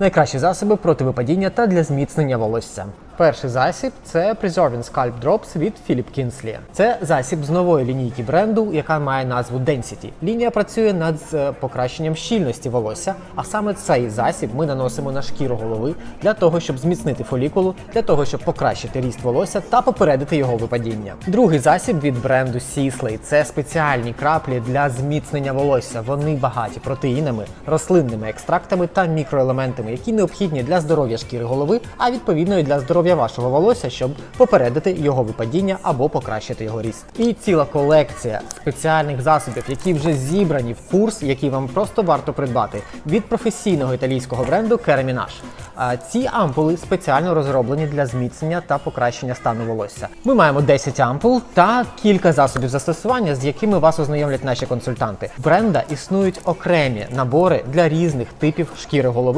Найкращі засоби проти випадіння та для зміцнення волосся. Перший засіб це Preserving Scalp Drops від Philip Kinsley. Це засіб з нової лінійки бренду, яка має назву Density. Лінія працює над е, покращенням щільності волосся, а саме цей засіб ми наносимо на шкіру голови для того, щоб зміцнити фолікулу, для того, щоб покращити ріст волосся та попередити його випадіння. Другий засіб від бренду Sisley – це спеціальні краплі для зміцнення волосся. Вони багаті протеїнами, рослинними екстрактами та мікроелементами, які необхідні для здоров'я шкіри голови, а відповідно і для здоров'я вашого волосся, щоб попередити його випадіння або покращити його ріст. І ціла колекція спеціальних засобів, які вже зібрані в курс, який вам просто варто придбати від професійного італійського бренду Керамінаш. Ці ампули спеціально розроблені для зміцнення та покращення стану волосся. Ми маємо 10 ампул та кілька засобів застосування, з якими вас ознайомлять наші консультанти. Бренда існують окремі набори для різних типів шкіри голови